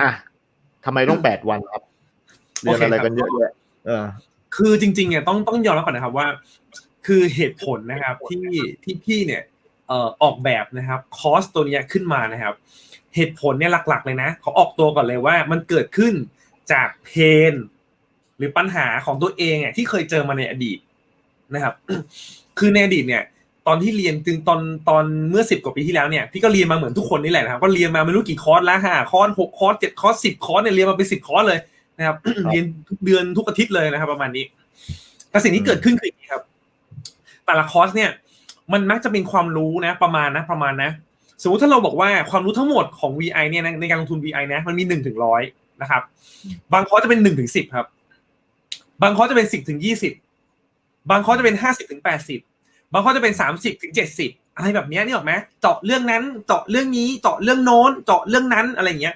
อะทำไมต้องแปดวันครับเรียนอะไรกันเยอะแยะเออ คือจริงๆเนี่ยต้องต้องยอมรับก่อนนะครับว่า คือเหตุผลนะครับที่ที่พี่เนี่ยเอ่อออกแบบนะครับคอสตัวเนี้ยขึ้นมานะครับ เหตุผลเนี่ยหลัก ๆ เลยนะเขาออกตัวก่อนเลยว่ามันเกิดขึ้นจากเพนหรือปัญหาของตัวเองอะที่เคยเจอมาในอดีตนะครับ คือในอดีตเนี่ย ตอนที่เรียนถึงตอนตอนเมื่อสิบกว่าปีที่แล้วเนี่ยพี่ก็เรียนมาเหมือนทุกคนนี่แหละนะครับก็เรียนมาไม่รู้กี่คอร์สแล้วห้าคอร์สหกคอร์สเจ็ดคอร์สสิบคอร์สเนี่ยเรียนมาเป็นสิบคอร์สเลยนะครับเรียนทุกเดือนทุกอาทิตย์เลยนะครับ ประมาณนี้แต่สิ่งที่เกิดขึ้นคืออย่างนี้ครับ แต่ละคอร์สเนี่ย มันมักจะเป็นความรู้นะ ประมาณนะ ประมาณนะ สมมติถ้าเราบอกว่าความรู้ทั้งหมดของ VI เนี่ยนะในการลงทุน VI นะ มันมีหนึ่งถึงร้อยนะครับ บางคอร์สจะเป็นหนึ่งถึงสิบครับ บางคอร์สจะเป็นสิบถึงยี่สิบบางคอร์สจะเป็นห้าสิบถึงแปดสิบ บางคอจะเป็นสามสิบถึงเจ็ดสิบอะไรแบบนี้นี่หรอกไหมเจาะเรื่องนั้นเจาะเรื่องนี้เจาะเรื่องโน้นเจาะเรื่องนั้นอะไรอย่างเงี้ย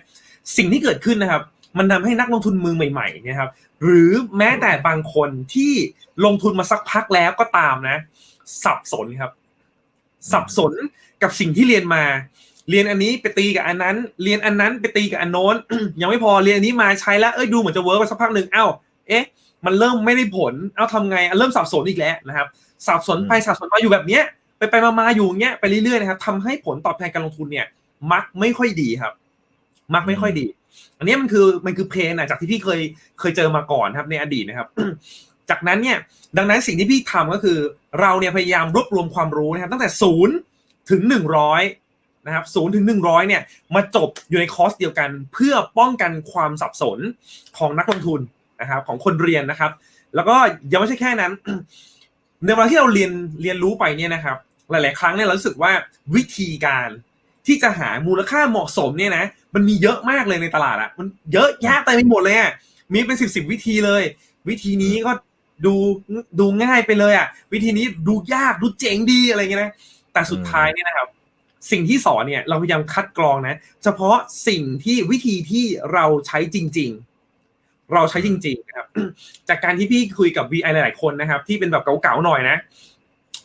สิ่งที่เกิดขึ้นนะครับ มันทำให้นักลงทุนมือใหม่ๆเนะครับ หรือแม้แต่บางคนที่ลงทุนมาสักพักแล้วก็ตามนะ สับสนครับ สับสนกับสิ่งที่เรียนมา เรียนอันนี้ไปตีกับอันนั้น เรียนอันนั้นไปตีกับอันโน้นยังไม่พอเรียนอันนี้มาใช้แล้วเอ้ยดูเหมือนจะเวิร์กไปสักพักหนึ่งเอ้า เอ๊ะ มันเริ่มไม่ได้ผลเอ้าทำไงเริ่มสับสนอีกแล้วนะครับสับสนไปสับสนมาอยู่แบบเนี้ยไปไปมาๆอยู่เงี้ยไปเรื่อยๆนะครับทำให้ผลตอบแทนการลงทุนเนี่ย มักไม่ค่อยดีครับ มักไม่ค่อยดี อันนี้มันคือมันคือเพนอะจากที่พี่เคยเคยเจอมาก่อนครับในอดีตนะครับ จากนั้นเนี่ย ดังนั้นสิ่งที่พี่ทำก็คือ เราเนี่ยพยายามรวบรวมความรู้นะครับ ตั้งแต่ศูนย์ถึงหนึ่งร้อยนะครับศูนย์ถึงหนึ่งร้อยเนี่ย มาจบอยู่ในคอร์สเดียวกัน เพื่อป้องกันความสับสนของนักลงทุน นะครับของคนเรียนนะครับ แล้วก็ยังไม่ใช่แค่นั้น ในเวลาที่เราเรียนเรียนรู้ไปเนี่ยนะครับ หลาย ๆ ครั้งเนี่ยเรารู้สึกว่าวิธีการที่จะหามูลค่าเหมาะสมเนี่ยนะมันมีเยอะมากเลยในตลาดอะมันเยอะแยะเต็มไปหมดเลยอะมีเป็นสิบสิบวิธีเลย วิธีนี้ก็ดูดูง่ายไปเลยอะวิธีนี้ดูยากดูเจ๋งดีอะไรเงี้ยนะแต่สุดท้ายเนี่ยนะครับ สิ่งที่สอนเนี่ยเราพยายามคัดกรองนะ เฉพาะสิ่งที่วิธีที่เราใช้จริง ๆ เราใช้จริงๆนะครับ จากการที่พี่คุยกับ VI หลาย ๆ คนนะครับ ที่เป็นแบบเก่าๆหน่อยนะ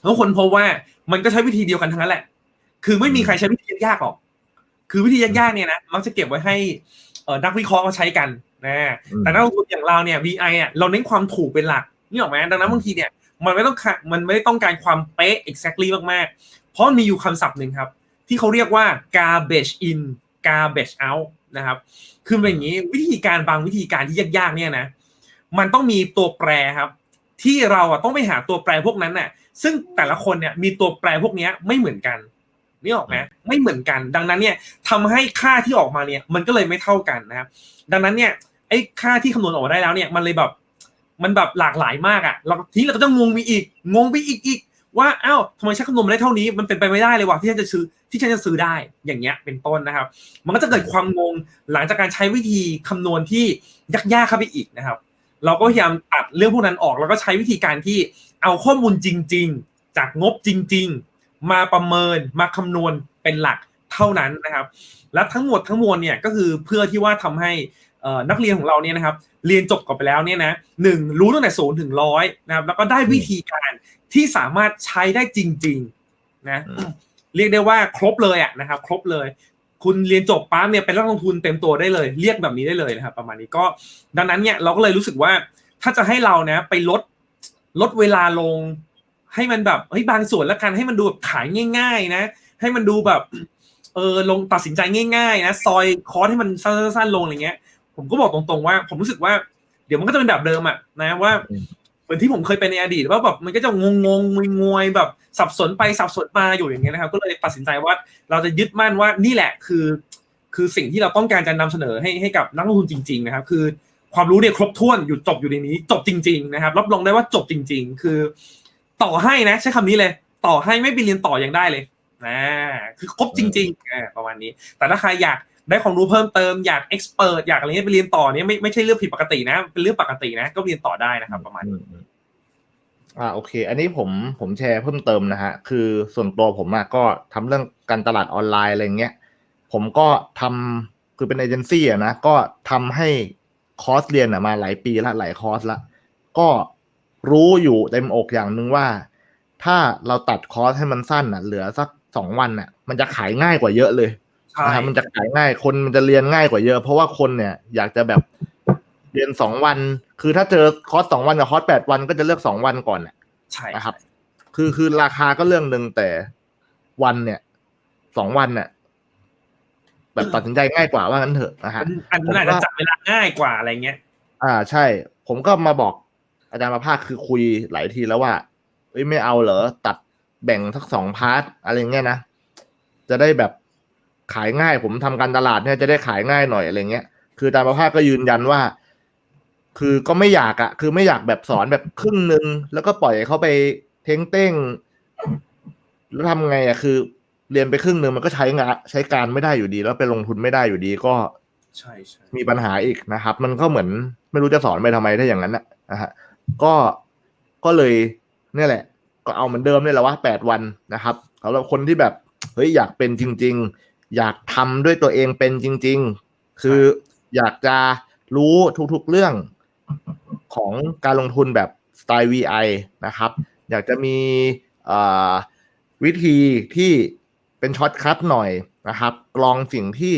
ทุกคนพบว่ามันก็ใช้วิธีเดียวกันทั้งนั้นแหละ คือไม่มีใครใช้วิธียากๆหรอก คือวิธียากๆเนี่ยนะมักจะเก็บไว้ให้เออนักวิเคราะห์เขาใช้กันนะ แต่นักลงทุนอย่างเราเนี่ย VI อะเราเน้นความถูกเป็นหลักนี่หรอกไหมดังนั้นบางทีเนี่ยมันไม่ต้องมันไม่ได้ต้องการความเป๊ะ exactly มากๆ เพราะมีอยู่คำศัพท์หนึ่งครับ ที่เขาเรียกว่า garbage in garbage out นะครับ คือเป็นอย่างนี้วิธีการบางวิธีการที่ยากๆเนี่ยนะ มันต้องมีตัวแปรครับ ที่เราอะต้องไปหาตัวแปรพวกนั้นน่ะ ซึ่งแต่ละคนเนี่ยมีตัวแปรพวกนี้ไม่เหมือนกันนี่ออกไหมไม่เหมือนกัน ดังนั้นเนี่ยทำให้ค่าที่ออกมาเนี่ย มันก็เลยไม่เท่ากันนะครับ ดังนั้นเนี่ยไอ้ค่าที่คำนวณออกมาได้แล้วเนี่ยมันเลยแบบมันแบบหลากหลายมากอะเราทีนี้เราก็ต้องงงมีอีก งงไปอีกอีก ว่าอ้าวทำไมฉันคำนวณมาได้เท่านี้มันเป็นไปไม่ได้เลยว่ะที่ฉันจะซื้อที่ฉันจะซื้อได้อย่างเงี้ยเป็นต้นนะครับ มันก็จะเกิดความงงหลังจากการใช้วิธีคำนวณที่ยากๆเข้าไปอีกนะครับ เราก็พยายามตัดเรื่องพวกนั้นออก แล้วก็ใช้วิธีการที่เอาข้อมูลจริง ๆ จากงบจริง ๆ มาประเมินมาคำนวณเป็นหลักเท่านั้นนะครับ และทั้งหมดทั้งมวลเนี่ยก็คือเพื่อที่ว่าทำให้ นักเรียนของเราเนี่ยนะครับเรียนจบกันไปแล้วเนี่ยนะหนึ่งรู้ตั้งแต่ศูนย์ถึงร้อยนะครับแล้วก็ได้วิธีการที่สามารถใช้ได้จริงๆนะเรียกได้ว่าครบเลยอะนะครับ ครบเลย คุณเรียนจบปั๊บเนี่ยเป็นนักลงทุนเต็มตัวได้เลย เรียกแบบนี้ได้เลยนะครับ ประมาณนี้ก็ดังนั้นเนี่ยเราก็เลยรู้สึกว่าถ้าจะให้เรานะไปลดลดเวลาลง ให้มันแบบเฮ้ยบางส่วนแล้วกันให้มันดูแบบขายง่าย ๆ นะ ให้มันดูแบบเออลงตัดสินใจง่ายๆนะซอยคอร์สให้มันสั้นๆลงอะไรเงี้ย ผมก็บอกตรงๆว่า ผมรู้สึกว่า เดี๋ยวมันก็จะเป็นแบบเดิมอะนะว่าเหมือนที่ผมเคยเป็นในอดีตว่าแบบมันก็จะงงงงงวยแบบสับสนไปสับสนมาอยู่อย่างเงี้ยนะครับ ก็เลยตัดสินใจว่าเราจะยึดมั่นว่านี่แหละคือ คือสิ่งที่เราต้องการจะนำเสนอให้ให้กับนักลงทุนจริง ๆ นะครับ คือความรู้เนี่ยครบถ้วนอยู่จบอยู่ในนี้ จบจริง ๆ นะครับ รับรองได้ว่าจบจริง ๆ คือ ต่อให้นะ ใช้คำนี้เลย ต่อให้ไม่ไปเรียนต่อยังได้เลยนะคือครบจริงๆอ่าประมาณนี้ แต่ถ้าใครอยาก ได้ความรู้เพิ่มเติมอยากเอ็กซ์เพรสอยากอะไรเงี้ยไปเรียนต่อเนี่ยไม่ไม่ใช่เรื่องผิดปกตินะ เป็นเรื่องปกตินะ ก็เรียนต่อได้นะครับ ประมาณนี้อ่าโอเค อันนี้ผมผมแชร์เพิ่มเติมนะฮะคือส่วนตัวผมอะก็ทำเรื่องการตลาดออนไลน์อะไรเงี้ยผมก็ทำคือเป็นเอเจนซี่อะนะก็ทำให้คอร์สเรียนอะมาหลายปีละหลายคอร์สละก็รู้อยู่เต็มอกอย่างหนึ่งว่า ถ้าเราตัดคอร์สให้มันสั้นอะเหลือสักสองวันอะมันจะขายง่ายกว่าเยอะเลยใใช่ นะครับมันจะขายง่ายคนมันจะเรียนง่ายกว่าเยอะ เพราะว่าคนเนี่ยอยากจะแบบเรียนสองวัน คือถ้าเจอคอร์สสองวันกับคอร์สแปดวันก็จะเลือกสองวันก่อนน่ะใช่นะครับ คือคือราคาก็เรื่องหนึ่งแต่วันเนี่ยสองวันเนี่ยแบบตัดสินใจง่ายกว่าว่างั้นเถอะนะฮะอันอันนั้นอาจจะจับเวลาง่ายกว่าอะไรเงี้ย อ่าใช่ ผมก็มาบอกอาจารย์ประภาคคือคุยหลายทีแล้วว่าเอ้ยไม่เอาเหรอตัดแบ่งทักสองพาร์ทอะไรเงี้ยนะจะได้แบบ ขายง่าย ผมทำการตลาดเนี่ยจะได้ขายง่ายหน่อยอะไรเงี้ย คืออาจารย์ประภาคก็ยืนยันว่า คือก็ไม่อยากอะคือไม่อยากแบบสอนแบบครึ่งหนึ่งแล้วก็ปล่อยให้เขาไปเท้งเต้งแล้วทำไงอะคือ เรียนไปครึ่งหนึ่งมันก็ใช้งานใช้การไม่ได้อยู่ดี แล้วไปลงทุนไม่ได้อยู่ดีก็ใช่ใช่มีปัญหาอีกนะครับ มันก็เหมือนไม่รู้จะสอนไปทำไมถ้าอย่างนั้นนะนะฮะก็ก็เลยเนี่ยแหละ ก็เอาเหมือนเดิมเนี่ยแหละว่าแปดวันนะครับสำหรับคนที่แบบเฮ้ยอยากเป็นจริงๆ อยากทำด้วยตัวเองเป็นจริง ๆ คืออยากจะรู้ทุกๆเรื่องของการลงทุนแบบสไตล์ VI นะครับ อยากจะมีเอ่อวิธีที่เป็นช็อตคัทหน่อยนะครับ กรองสิ่งที่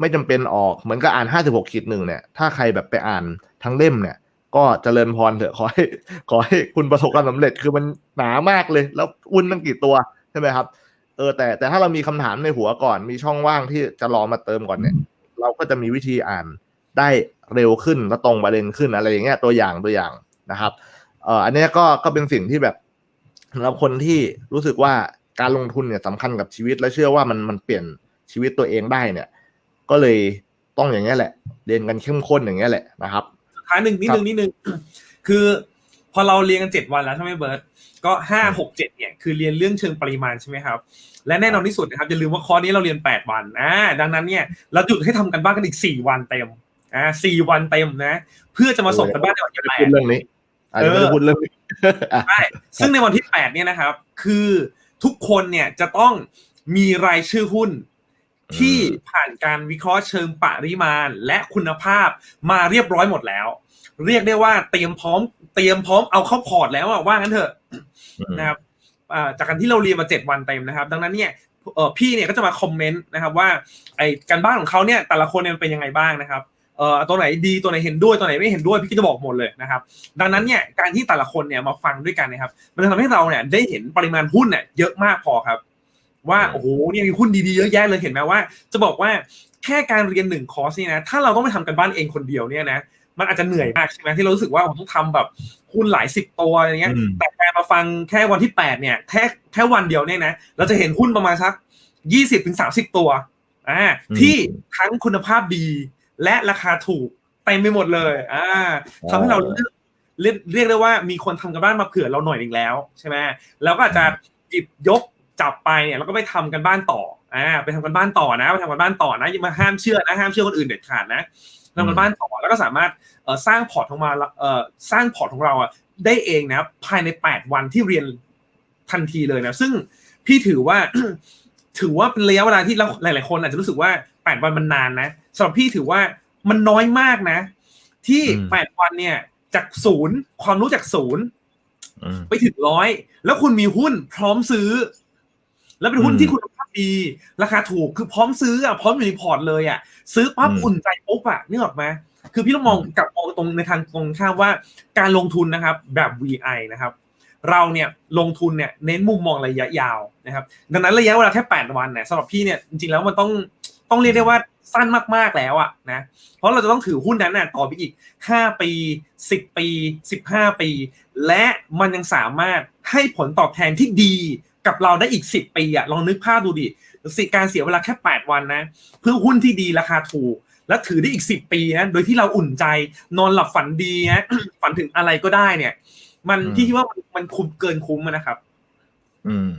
ไม่จำเป็นออกเหมือนกับอ่าน 56ขีดหนึ่งเนี่ย ถ้าใครแบบไปอ่านทั้งเล่มเนี่ย ก็เจริญพรเถอะขอให้ขอให้คุณประสบความสำเร็จคือมันหนามากเลย แล้วอุ้นตั้งกี่ตัวใช่ไหมครับ เออแต่แต่ถ้าเรามีคำถามในหัวก่อนมีช่องว่างที่จะรอมาเติมก่อนเนี่ย เราก็จะมีวิธีอ่านได้เร็วขึ้นและตรงประเด็นขึ้นอะไรอย่างเงี้ยตัวอย่างตัวอย่างนะครับเอ่ออันเนี้ยก็ก็เป็นสิ่งที่แบบสำหรับคนที่รู้สึกว่าการลงทุนเนี่ยสำคัญกับชีวิตและเชื่อว่ามันมันเปลี่ยนชีวิตตัวเองได้เนี่ย ก็เลยต้องอย่างเงี้ยแหละ เรียนกันเข้มข้นอย่างเงี้ยแหละนะครับสุดท้ายหนึ่งนิดนึงนิดนึงคือ พอเราเรียนกันเจ็ดวันแล้วใช่ไหมเบิร์ตก็ห้าหกเจ็ดเนี่ยคือเรียนเรื่องเชิงปริมาณใช่ไหมครับ และแน่นอนที่สุดนะครับอย่าลืมว่าคอร์สนี้เราเรียนแปดวันอ่าดังนั้นเนี่ยเราหยุดให้ทำกันบ้านกันอีกสี่วันเต็มอ่าสี่วันเต็มนะ เพื่อจะมาส่งกันบ้านในวันที่ไม่แปได้พูดดเรื่องนี้อาจจะไม่ได้พูดเรื่องนี้อะใช่ซึ่งในวันที่แปดเนี่ยนะครับ คือทุกคนเนี่ยจะต้องมีรายชื่อหุ้นที่ผ่านการวิเคราะห์เชิงปริมาณและคุณภาพมาเรียบร้อยหมดแล้ว เรียกได้ว่าเตรียมพร้อม เตรียมพร้อมเอาเข้าพอร์ตแล้วอะว่างั้นเถอะนะครับอ่าจากการที่เราเรียนมาเจ็ดวันเต็มนะครับ ดังนั้นเนี่ยเอ่อพี่เนี่ยก็จะมาคอมเมนต์นะครับว่าไอ้การบ้านของเขาเนี่ยแต่ละคนเนี่ยมันเป็นยังไงบ้างนะครับเอ่อตัวไหนดีตัวไหนเห็นด้วยตัวไหนไม่เห็นด้วยพี่ก็จะบอกหมดเลยนะครับ ดังนั้นเนี่ยการที่แต่ละคนเนี่ยมาฟังด้วยกันนะครับ มันจะทำให้เราเนี่ยได้เห็นปริมาณหุ้นเนี่ยเยอะมากพอครับ ว่าอืมโอ้โหเนี่ยมีหุ้นดีๆเยอะแยะเลยเห็นไหมว่า จะบอกว่าแค่การเรียนหนึ่งคอร์สเนี่ยนะถ้าเราต้องไปทำกันบ้านเองคนเดียวเนี่ยนะ มันอาจจะเหนื่อยมากใช่ไหมที่เรารู้สึกว่าผมต้องทำแบบหุ้นหลายสิบตัวอะไรเงี้ยอืมแต่การมาฟังแค่วันที่แปดเนี่ยแค่แค่วันเดียวเนี่ยนะเราจะเห็นหุ้นประมาณสักยี่สิบถึงสามสิบตัวอ่าอืมที่ทั้งคุณภาพดีและราคาถูกเต็มไปหมดเลยอ่าทำให้เราเลือกเรียกเรียกได้ว่ามีคนทำกันบ้านมาเผื่อเราหน่อยหนึ่งแล้วใช่ไหมแล้วก็อาจจะหยิบยกจับไปเนี่ยแล้วก็ไปทำกันบ้านต่อ อ่าไปทำกันบ้านต่อนะไปทำกันบ้านต่อนะอย่ามาห้ามเชื่อนะห้ามเชื่อคนอื่นเด็ดขาดนะทำกันบ้านต่อแล้วก็สามารถเอ่อสร้างพอร์ตของมาเอ่อสร้างพอร์ตของเราอะได้เองนะครับภายใน 8 วันที่เรียนทันทีเลยนะซึ่งพี่ถือว่าถือว่าเป็นระยะเวลาที่เราหลาย ๆ คนอาจจะรู้สึกว่า 8 วันมันนานนะสำหรับพี่ถือว่ามันน้อยมากนะ ที่อืม8วันเนี่ยจากศูนย์ความรู้จากศูนย์อืมไปถึงร้อยแล้วคุณมีหุ้นพร้อมซื้อ แล้วเป็นหุ้นอืมที่คุณ ภาพดีราคาถูกคือพร้อมซื้ออะพร้อมอยู่ในพอร์ตเลยอะซื้อปั๊บอืมอุ่นใจปุ๊บอะนึกออกไหมคือพี่ต้องมองกลับมองตรงในทางตรงข้ามว่าการลงทุนนะครับแบบ VI นะครับ เราเนี่ยลงทุนเนี่ยเน้นมุมมองระยะยาวนะครับ ดังนั้นระยะเวลาแค่ 8 วันเนี่ยสำหรับพี่เนี่ยจริงๆแล้วมันต้องต้องเรียกได้ว่าสั้นมากๆแล้วอะนะ เพราะเราจะต้องถือหุ้นนั้นน่ะต่อไปอีก 5 ปี 10 ปี 15 ปี และมันยังสามารถให้ผลตอบแทนที่ดี กับเราได้อีก10ปีอะลองนึกภาพดูดิสิการเสียเวลาแค่8วันนะ เพื่อหุ้นที่ดีราคาถูก และถือได้อีก10ปีนะโดยที่เราอุ่นใจนอนหลับฝันดีนะฝันถึงอะไรก็ได้เนี่ย มันอืมพี่คิดว่ามันมันคุ้มเกินคุ้มอะนะครับ อืม